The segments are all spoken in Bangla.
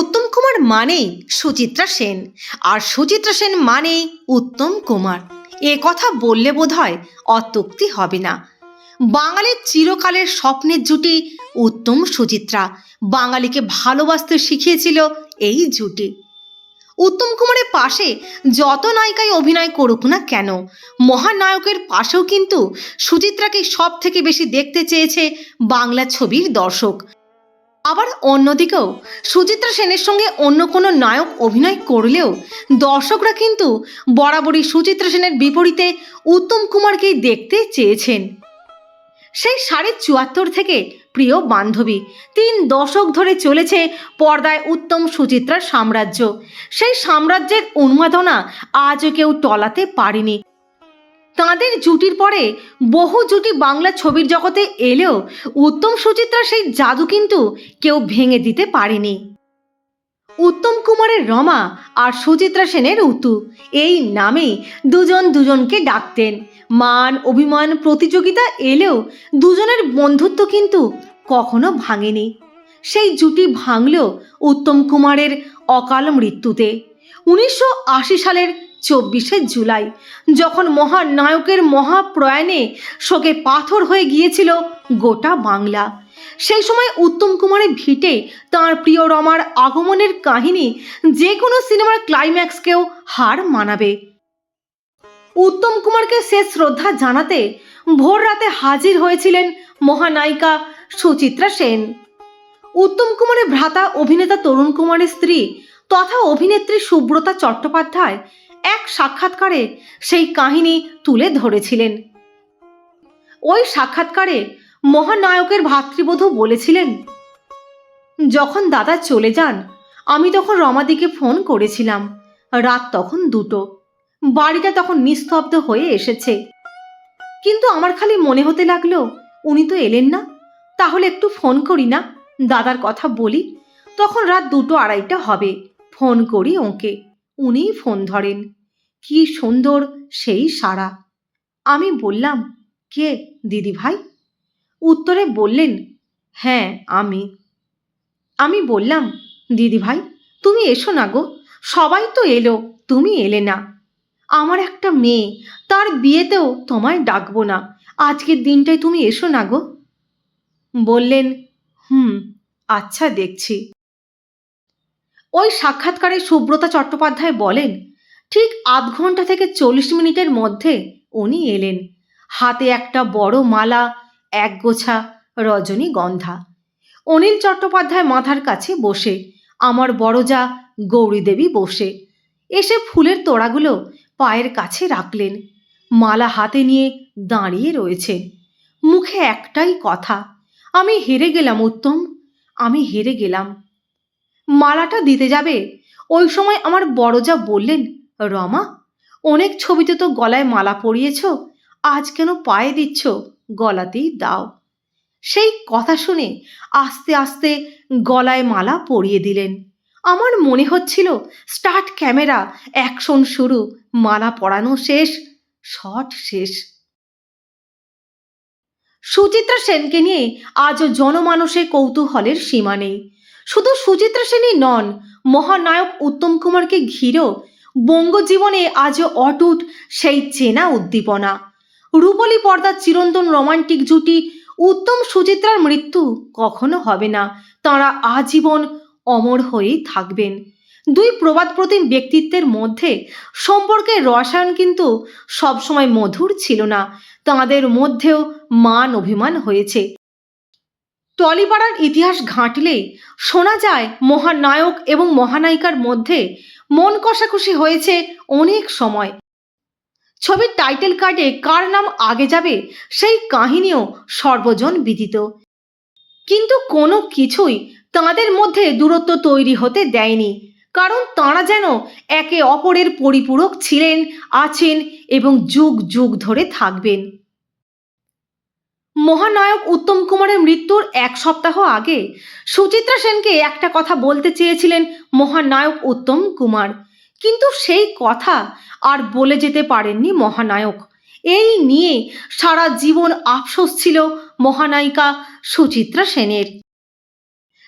উত্তম কুমার মানেই সুচিত্রা সেন। আর সুচিত্রা সেন মানেই উত্তম কুমার। এ কথা বললে বোধ হয় অত্যুক্তি হবে না। বাঙালির চিরকালের স্বপ্নের জুটি উত্তম সুচিত্রা। বাঙালিকে ভালোবাসতে শিখিয়েছিল এই জুটি। উত্তম কুমারের পাশে যত নায়িকায় অভিনয় করুক না কেন, মহানায়কের পাশেও কিন্তু সুচিত্রাকে সব থেকে বেশি দেখতে চেয়েছে বাংলা ছবির দর্শক। আবার অন্যদিকেও সুচিত্রা সেনের সঙ্গে অন্য কোনো নায়ক অভিনয় করলেও দর্শকরা কিন্তু বরাবরই সুচিত্রা সেনের বিপরীতে উত্তম কুমারকেই দেখতে চেয়েছেন। সেই সাড়ে চুয়াত্তর থেকে প্রিয় বান্ধবী, তিন দশক ধরে চলেছে পর্দায় উত্তম সুচিত্রার সাম্রাজ্য। সেই সাম্রাজ্যের উন্মাদনা আজও কেউ টলাতে পারেনি। তাঁদের জুটির পরে বহু জুটি বাংলা ছবির জগতে এলেও উত্তম সুচিত্রার সেই জাদু কিন্তু কেউ ভেঙে দিতে পারেনি। উত্তম কুমারের রমা আর সুচিত্রা সেনের উতু, এই নামেই দুজন দুজনকে ডাকতেন। মান, অভিমান, প্রতিযোগিতা এলেও দুজনের বন্ধুত্ব কিন্তু কখনো ভাঙেনি। সেই জুটি ভাঙল উত্তম কুমারের অকাল মৃত্যুতে। উনিশশো আশি সালের চব্বিশে জুলাই, যখন মহানায়কের মহাপ্রয়াণে শোকে পাথর হয়ে গিয়েছিল গোটা বাংলা। সেই সময় উত্তম কুমারের ভিটে তাঁর প্রিয় রমার আগমনের কাহিনী যে কোনো সিনেমার ক্লাইম্যাক্সকেও হার মানাবে। উত্তম কুমারকে শেষ শ্রদ্ধা জানাতে ভোর রাতে হাজির হয়েছিলেন মহানায়িকা সুচিত্রা সেন। উত্তম কুমারের ভ্রাতা অভিনেতা তরুণ কুমারের স্ত্রী তথা অভিনেত্রী সুব্রতা চট্টোপাধ্যায় এক সাক্ষাৎকারে সেই কাহিনী তুলে ধরেছিলেন। ওই সাক্ষাৎকারে মহানায়কের ভাতৃবধূ বলেছিলেন, যখন দাদা চলে যান, আমি তখন রমাদিকে ফোন করেছিলাম। রাত তখন দুটো। বাড়িটা তখন নিস্তব্ধ হয়ে এসেছে। কিন্তু আমার খালি মনে হতে লাগল, উনি তো এলেন না। তাহলে একটু ফোন করি না? দাদার কথা বলি। তখন রাত দুটো আড়াইটা হবে। ফোন করি ওকে। উনিই ফোন ধরেন। কি সুন্দর সেই সারা। আমি বললাম, কে দিদি ভাই উত্তরে বললেন হ্যাঁ আমি। আমি বললাম দিদি ভাই তুমি এসো না গো, সবাই তো এলো, তুমি এলে না। আমার একটা মেয়ে, তার বিয়েতেও তোমায় ডাকবো না, আজকের দিনটায় তুমি এসো না গো? বললেন, হুম আচ্ছা দেখছি। ওই সাক্ষাৎকারে সুব্রতা চট্টোপাধ্যায় বলেন, ঠিক আধ ঘণ্টা থেকে চল্লিশ মিনিটের মধ্যে উনি এলেন। হাতে একটা বড় মালা, এক গোছা রজনীগন্ধা। অনিল চট্টোপাধ্যায় মাথার কাছে বসে, আমার বড় যা গৌরীদেবী বসে। এসে ফুলের তোড়াগুলো পায়ের কাছে রাখলেন। মালা হাতে নিয়ে দাঁড়িয়ে রয়েছেন মুখে একটাই কথা, আমি হেরে গেলাম, উত্তম, আমি হেরে গেলাম। মালাটা দিতে যাবে? ওই সময় আমার বড় যা বললেন, রমা, অনেক ছবিতে তো গলায় মালা পরিয়েছ, আজ কেন পায়ে দিচ্ছ? গলাতেই দাও। সেই কথা শুনে আস্তে আস্তে গলায় মালা পরিয়ে দিলেন। আমার মনে হচ্ছিল স্টার্ট ক্যামেরা, অ্যাকশন শুরু, মালা পরানো শেষ, শট শেষ। সুচিত্রা সেনকে নিয়ে আজও জনমানসে কৌতূহলের সীমা নেই। শুধু সুচিত্রা সেনই নন, মহানায়ক উত্তম কুমারকে ঘিরেও বঙ্গজীবনে আজও অটুট সেই চেনা উদ্দীপনা। রূপলী পর্দার চিরন্তন রোমান্টিক জুটি উত্তম সুচিত্রার মৃত্যু কখনো হবে না, তাঁরা আজীবন অমর হয়েই থাকবেন। দুই প্রবাদপ্রতিম ব্যক্তিত্বের মধ্যে সম্পর্কের রসায়ন কিন্তু সবসময় মধুর ছিল না, তাঁদের মধ্যেও মান অভিমান হয়েছে। টলিপাড়ার ইতিহাস ঘাঁটলে শোনা যায় মহানায়ক এবং মহানায়িকার মধ্যে মন কষাকষি হয়েছে অনেক সময়। ছবির টাইটেল কার্ডে কার নাম আগে যাবে সেই কাহিনীও সর্বজন বিদিত। কিন্তু কোনো কিছুই তাঁদের মধ্যে দূরত্ব তৈরি হতে দেয়নি, কারণ তাঁরা যেন একে অপরের পরিপূরক ছিলেন, আছেন এবং যুগ যুগ ধরে থাকবেন। মহানায়ক উত্তম কুমারের মৃত্যুর এক সপ্তাহ আগে সুচিত্রা সেনকে একটা কথা বলতে চেয়েছিলেন মহানায়ক উত্তম কুমার। কিন্তু সেই কথা আর বলে যেতে পারেননি মহানায়ক। এই নিয়ে সারা জীবন আফসোস ছিল মহানায়িকা সুচিত্রা সেনের।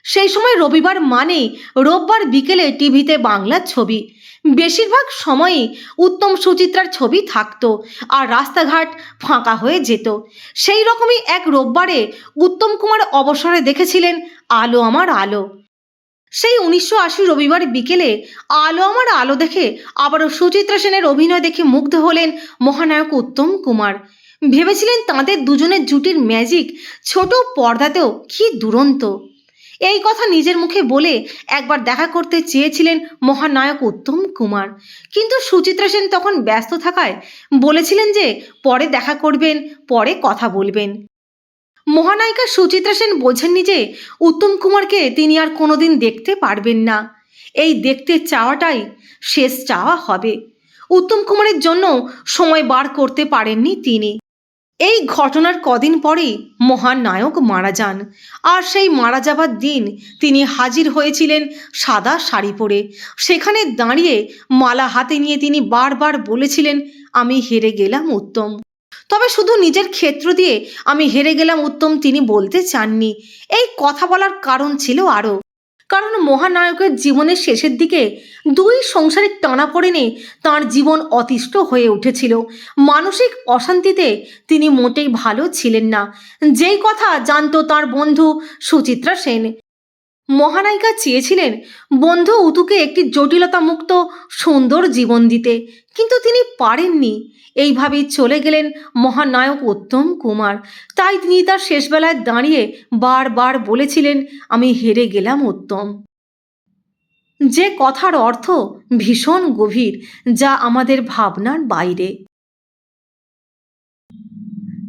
সেই সময় রবিবার মানে রোববার বিকেলে টিভিতে বাংলার ছবি। বেশিরভাগ সময়ই উত্তম সুচিত্রার ছবি থাকতো আর রাস্তাঘাট ফাঁকা হয়ে যেত। সেই রকমই এক রোববারে উত্তম কুমার অবসরে দেখেছিলেন আলো আমার আলো। সেই উনিশশো আশি রবিবার বিকেলে আলো আমার আলো দেখে আবারও সুচিত্রা সেনের অভিনয় দেখে মুগ্ধ হলেন মহানায়ক উত্তম কুমার। ভেবেছিলেন তাঁদের দুজনের জুটির ম্যাজিক ছোট পর্দাতেও কি দুরন্ত। এই কথা নিজের মুখে বলে একবার দেখা করতে চেয়েছিলেন মহানায়ক উত্তম কুমার। কিন্তু সুচিত্রা সেন তখন ব্যস্ত থাকায় বলেছিলেন যে পরে দেখা করবেন, পরে কথা বলবেন। মহানায়িকা সুচিত্রা সেন বোঝেননি যে উত্তম কুমারকে তিনি আর কোনোদিন দেখতে পারবেন না। এই দেখতে চাওয়াটাই শেষ চাওয়া হবে। উত্তম কুমারের জন্য সময় বার করতে পারেননি তিনি। এই ঘটনার কদিন পরেই মহান নায়ক মারা যান। আর সেই মারা যাবার দিন তিনি হাজির হয়েছিলেন সাদা শাড়ি পরে। সেখানে দাঁড়িয়ে মালা হাতে নিয়ে তিনি বারবার বলেছিলেন, আমি হেরে গেলাম উত্তম। তবে শুধু নিজের ক্ষেত্র দিয়ে আমি হেরে গেলাম উত্তম তিনি বলতে চাননি। এই কথা বলার কারণ ছিল আরও। কারণ মহানায়কের জীবনের শেষের দিকে দুই সংসারের টানা পড়েনে, তাঁর জীবন অতিষ্ঠ হয়ে উঠেছিল। মানসিক অশান্তিতে তিনি মোটেই ভালো ছিলেন না। যেই কথা জানত তার বন্ধু সুচিত্রা সেন। মহানায়িকা চেয়েছিলেন বন্ধু উতুকে একটি জটিলতা মুক্ত সুন্দর জীবন দিতে। কিন্তু তিনি পারেননি। এইভাবেই চলে গেলেন মহানায়ক উত্তম কুমার। তাই তিনি তার শেষবেলায় দাঁড়িয়ে বারবার বলেছিলেন, আমি হেরে গেলাম উত্তম। যে কথার অর্থ ভীষণ গভীর, যা আমাদের ভাবনার বাইরে।